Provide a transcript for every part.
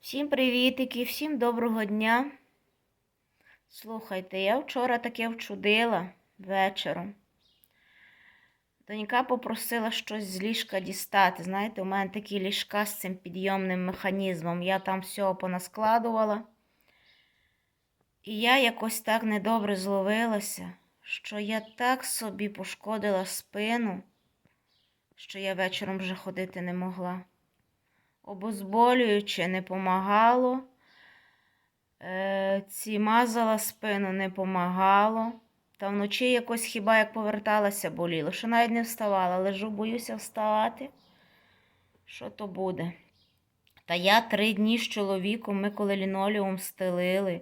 Всім привітики, всім доброго дня. Слухайте, я вчора таке вчудила вечором. Донька попросила щось з ліжка дістати. Знаєте, у мене такі ліжка з цим підйомним механізмом. Я там всього понаскладувала. І я якось так недобре зловилася, що я так собі пошкодила спину, що я вечором вже ходити не могла. Обезболююче не помагало. Е, ці мазала спину не помагало. Та вночі якось хіба як поверталася боліло, що навіть не вставала. Лежу, боюся вставати. Що то буде? Та я три дні з чоловіком, ми коли лінолеум стелили.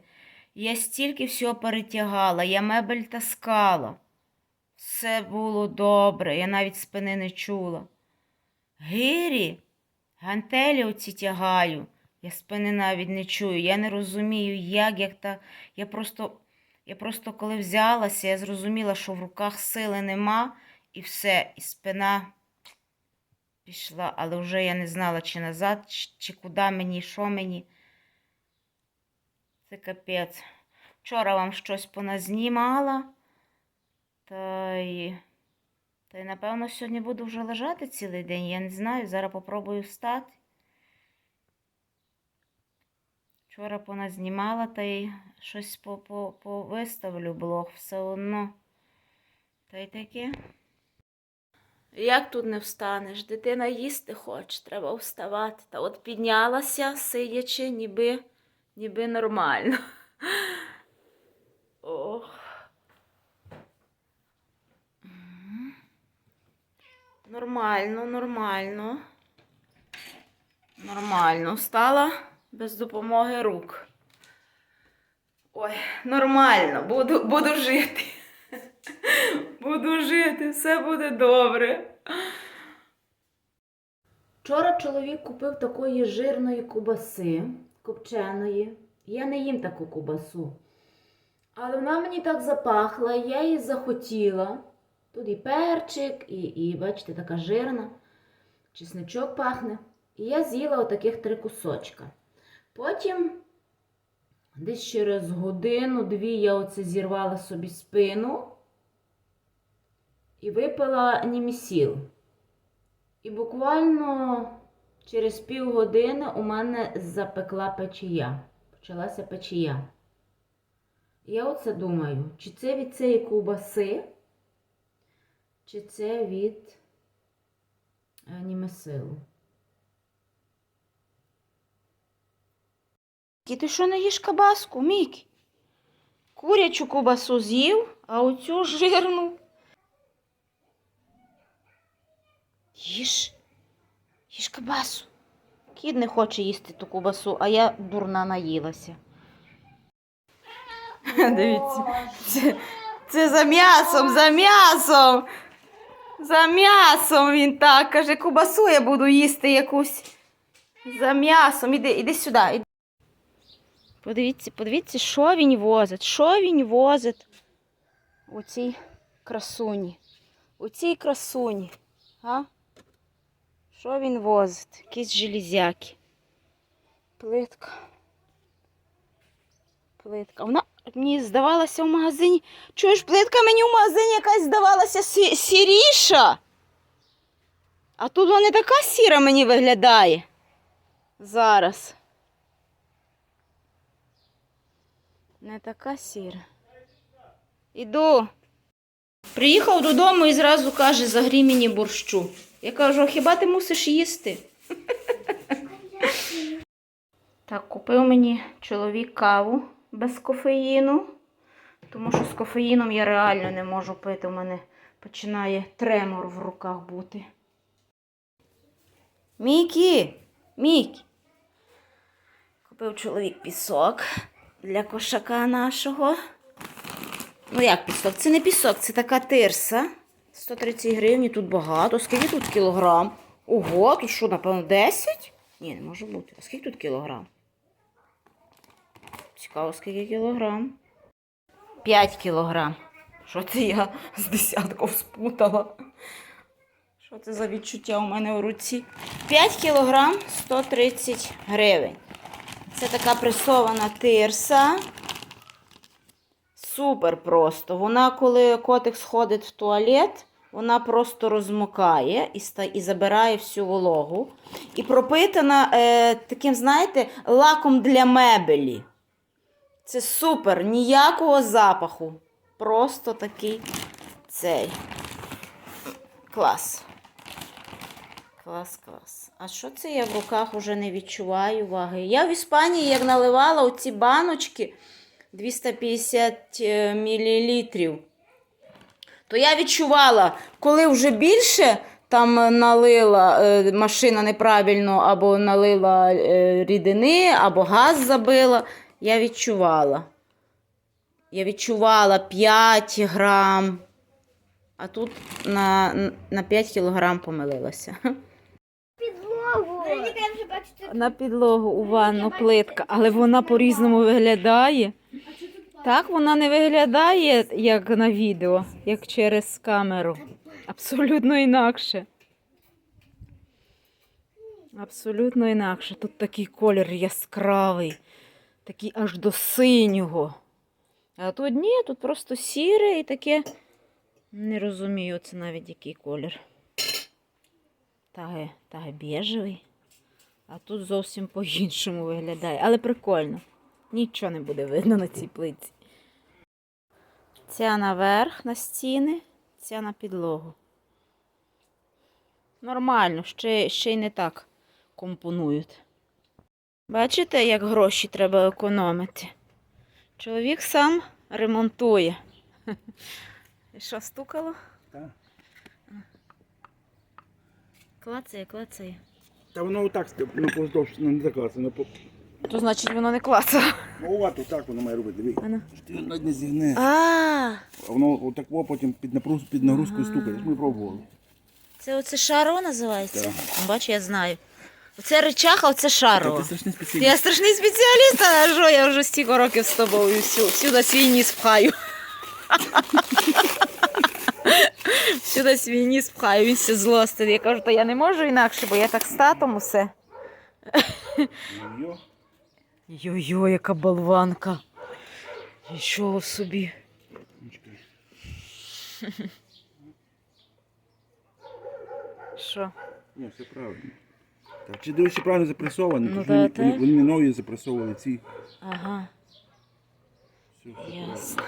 Я стільки всього перетягала, я мебель таскала. Все було добре, я навіть спини не чула. Гирі, гантелі оці тягаю. Я спини навіть не чую. Я не розумію, як, як та. Я просто, я просто коли взялася, я зрозуміла, що в руках сили нема, і все, і спина пішла, але вже я не знала, чи назад, чи, чи куди мені, що мені. Це капець. Вчора вам щось поназнімала. Та й, та й напевно сьогодні буду вже лежати цілий день. Я не знаю. Зараз попробую встати. Вчора поназнімала та й щось по, по, повиставлю блог все одно. Та й таке. Як тут не встанеш? Дитина їсти хоче, треба вставати. Та от піднялася, сидячи, ніби, ніби нормально. Нормально, нормально. Нормально. Встала без допомоги рук. Ой, нормально, буду, буду жити. Буду жити, все буде добре. Вчора чоловік купив такої жирної кубаси, копченої. Я не їм таку кубасу. Але вона мені так запахла, я її захотіла. Тут і перчик, і, і бачите, така жирна. Чесничок пахне. І я з'їла отаких три кусочка. Потім, десь через годину-дві, я оце зірвала собі спину і випила німісіл. І буквально через півгодини у мене запекла печія. Почалася печія. Я оце думаю, чи це від цієї ковбаси, чи це від е, німесилу. Ти що не їш кабаску, Мікі? Курячу ковбасу з'їв, а оцю жирну. Їж, їж кабасу. Кіт не хоче їсти ту ковбасу, а я дурна наїлася. Дивіться, це, це за м'ясом, за м'ясом. За м'ясом він так каже, ковбасу я буду їсти якусь. За м'ясом. Іди, іди сюди. Іди. Подивіться, подивіться, що він возить, що він возить у цій красуні. У цій красуні. А? Що він возить? Якісь железяки. Плитка. Плитка. Вона мені здавалася в магазині. Чуєш, плитка мені в магазині якась здавалася сі- сіріша. А тут вона не така сіра мені виглядає. Зараз. Не така сіра. Іду. Приїхав додому і зразу каже, загрій мені борщу. Я кажу, а хіба ти мусиш їсти? Так, купив мені чоловік каву без кофеїну, тому що з кофеїном я реально не можу пити. У мене починає тремор в руках бути. Мікі, Мікі. Купив чоловік пісок для кошака нашого. Ну, як пісок? Це не пісок, це така тирса. 130 гривень, тут багато. Скільки тут кілограм? Ого, тут що, напевно, 10? Ні, не може бути. А скільки тут кілограм? Цікаво, скільки кілограм? 5 кілограм. Що це я з десятком спутала? Що це за відчуття у мене у руці? 5 кілограм 130 гривень. Це така пресована тирса. Супер просто. Вона, коли котик сходить в туалет, вона просто розмокає і, ста- і забирає всю вологу. І пропитана е, таким, знаєте, лаком для мебелі. Це супер, ніякого запаху. Просто такий цей. Клас. Клас, клас. А що це я в руках уже не відчуваю ваги? Я в Іспанії, як наливала оці баночки 250 мл, то я відчувала, коли вже більше там налила е, машина неправильно, або налила е, рідини, або газ забила, я відчувала. Я відчувала 5 грам, а тут на, на 5 кілограм помилилася. Підлогу. На підлогу у ванну плитка, але вона по-різному виглядає. Так вона не виглядає, як на відео, як через камеру. Абсолютно інакше. Абсолютно інакше. Тут такий колір яскравий, такий аж до синього. А тут ні, тут просто сіре і таке. Не розумію, це навіть який колір. Таге, таге біжевий. А тут зовсім по-іншому виглядає. Але прикольно. Нічого не буде видно на цій плиці. Ця наверх на стіни, ця на підлогу. Нормально, ще, ще й не так компонують. Бачите, як гроші треба економити? Чоловік сам ремонтує. І що, стукало? Так. Клацає, клацає. Та воно отак ну, поздовж ну, не воно по То значить воно не клацало. ну, от отак воно має робити. Ти навіть не зігне. А, воно отак потім під напруг, під нагрузкою стукає. Ми пробували. це оце шаро називається? Так. Бачу, я знаю. Оце речах, а оце шаро. ти страшний спеціаліст. Я страшний спеціаліст, а що я вже стільки років з тобою всю, всюди свій ніс пхаю. Всюди свій ніс пхаю, він все злостить. Я кажу, та я не можу інакше, бо я так з татом усе. Йо. Йо-йо, яка болванка. Нічого собі. Що? Ні, все правильно. Так, чи дивишся правильно запресовані? Ну, Тож вони, та, вони, вони не нові запресовували ці. Ага. Все, все. Ясно.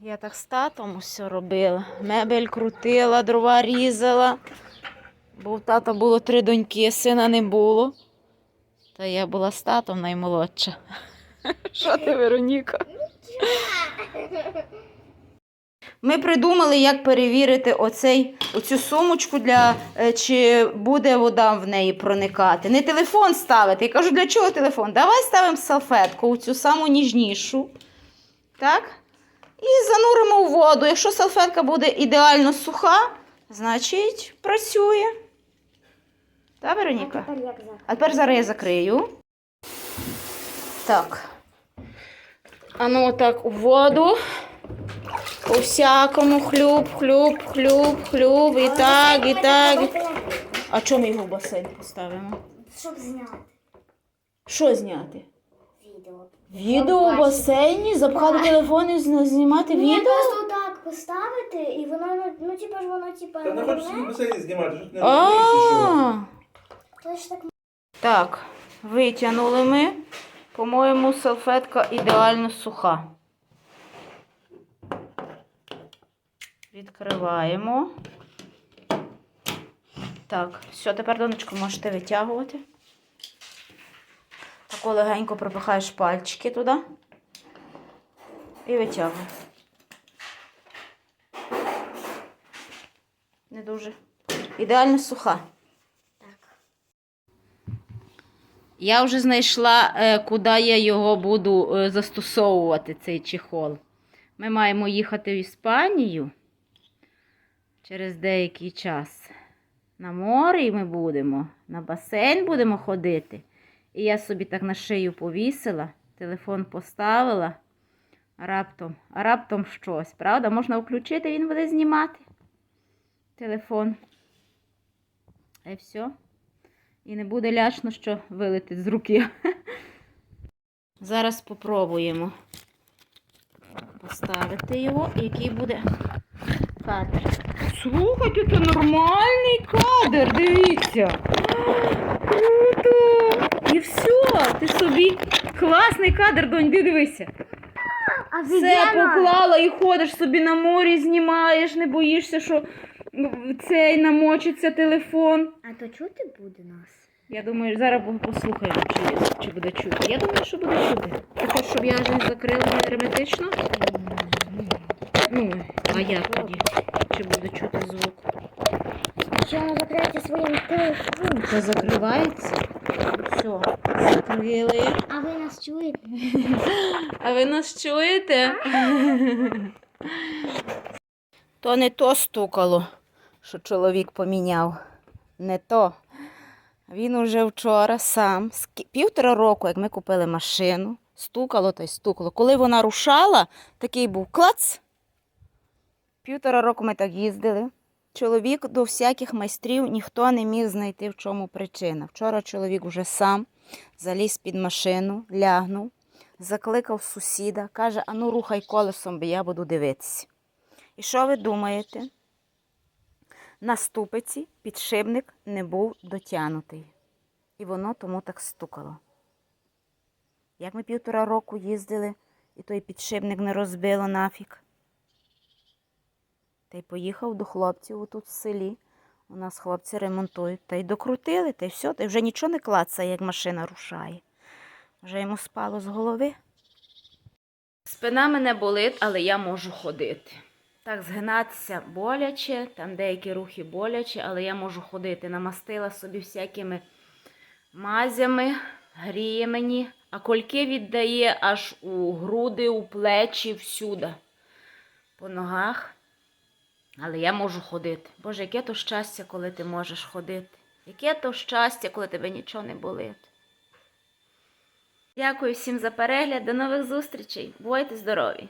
Я так з татом усе робила. Мебель крутила, дрова різала. Бо в тата було три доньки, сина не було. Та я була з татом наймолодша. Що ти, Вероніка? Ми придумали, як перевірити оцей, оцю сумочку, для, е, чи буде вода в неї проникати. Не телефон ставити. Я кажу, для чого телефон? Давай ставимо салфетку, у цю саму ніжнішу. Так? І зануримо у воду. Якщо салфетка буде ідеально суха, значить працює. Так, Вероніка? А тепер зараз я закрию. Так. А ну отак у воду. По всякому хлюб, хлюб, хлюб, хлюб. І так, і так. А чому ми його в басейн поставимо? Щоб зняти Що зняти? відео. Відео у басейні, запхати телефон і зна- знімати Ні, відео? просто так поставити, і воно, ну, ну типу ж воно, типу, Та не хочеш не басейн знімати, що ти не розумієш, чи що? А. то ж так Так, витягнули ми. По-моєму, салфетка ідеально суха. Відкриваємо. Так, все, тепер, донечко, можете витягувати. Тако легенько пропихаєш пальчики туди. І витягуй. Не дуже. Ідеально суха. так. Я вже знайшла, е, куди я його буду е, застосовувати, цей чехол. Ми маємо їхати в Іспанію через деякий час. На морі ми будемо, на басейн будемо ходити. І я собі так на шию повісила, телефон поставила, раптом, раптом щось, правда? Можна включити, він буде знімати телефон. І все. І не буде лячно, що вилетить з руки. Зараз спробуємо поставити його, який буде кадр. Слухайте, це нормальний кадр, дивіться. Круто! І все, ти собі класний кадр, донь, ти дивися. Все поклала і ходиш собі на морі, знімаєш, не боїшся, що цей намочиться телефон. А то чути буде нас? Я думаю, зараз послухаємо, чи, чи буде чути. Я думаю, що буде чути. Ти хочеш, щоб я вже закрила герметично? Ну, а як тоді? Чи буде чути звук? Воно закриється своїм телефоном. Це закривається. Все, закрили. А ви нас чуєте? А ви нас чуєте? То не то стукало, що чоловік поміняв. Не то. Він уже вчора сам, півтора року, як ми купили машину, стукало та й стукало. Коли вона рушала, такий був клац. Півтора року ми так їздили. Чоловік до всяких майстрів ніхто не міг знайти, в чому причина. Вчора чоловік уже сам заліз під машину, лягнув, закликав сусіда, каже: Ану, рухай колесом, бо я буду дивитися. І що ви думаєте? На ступиці підшипник не був дотягнутий. І воно тому так стукало. Як ми півтора року їздили, і той підшипник не розбило нафіг. Та й поїхав до хлопців отут в селі. У нас хлопці ремонтують. Та й докрутили, та й все, та й вже нічого не клацає, як машина рушає. Вже йому спало з голови. Спина мене болить, але я можу ходити. Так, згинатися боляче, там деякі рухи боляче, але я можу ходити. Намастила собі всякими мазями, гріє мені, а кольки віддає аж у груди, у плечі, всюди. По ногах. Але я можу ходити. Боже, яке то щастя, коли ти можеш ходити. Яке то щастя, коли тебе нічого не болить. Дякую всім за перегляд. До нових зустрічей. Бувайте здорові!